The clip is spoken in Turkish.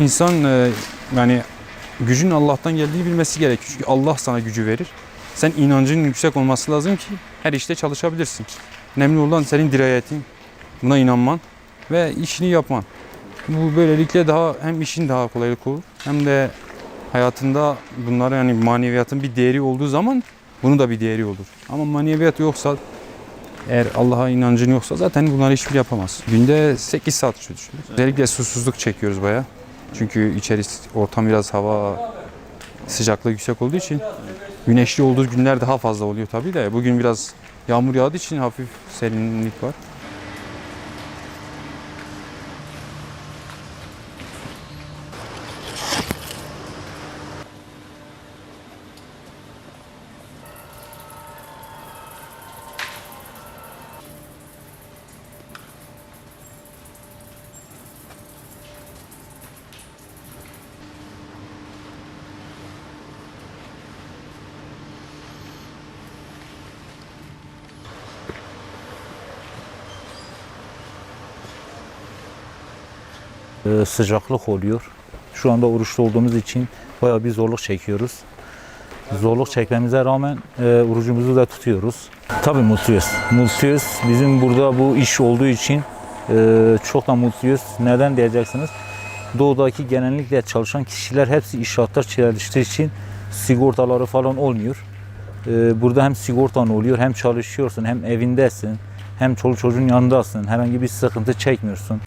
İnsan e, yani gücün Allah'tan geldiğini bilmesi gerekiyor. Çünkü Allah sana gücü verir. Sen inancın yüksek olması lazım ki her işte çalışabilirsin. Önemli olan senin dirayetin, buna inanman ve işini yapman. Bu böylelikle daha hem işin daha kolaylık olur hem de hayatında bunlara yani maneviyatın bir değeri olduğu zaman bunun da bir değeri olur. Ama maneviyat yoksa eğer Allah'a inancın yoksa zaten bunları hiçbir yapamaz. Günde 8 saat çalışıyoruz. Özellikle susuzluk çekiyoruz baya. Çünkü içerisi ortam biraz hava sıcaklığı yüksek olduğu için güneşli olduğu günler daha fazla oluyor tabii de. Bugün biraz yağmur yağdığı için hafif serinlik var. Ee, sıcaklık oluyor. Şu anda oruçlu olduğumuz için bayağı bir zorluk çekiyoruz. Zorluk çekmemize rağmen e, orucumuzu da tutuyoruz. Tabii mutluyuz. Mutluyuz. Bizim burada bu iş olduğu için e, çok da mutluyuz. Neden diyeceksiniz? Doğudaki genellikle çalışan kişiler hepsi inşaatlar çalıştığı için sigortaları falan olmuyor. E, burada hem sigortan oluyor hem çalışıyorsun hem evindesin hem çoluk çocuğun yanındasın. Herhangi bir sıkıntı çekmiyorsun.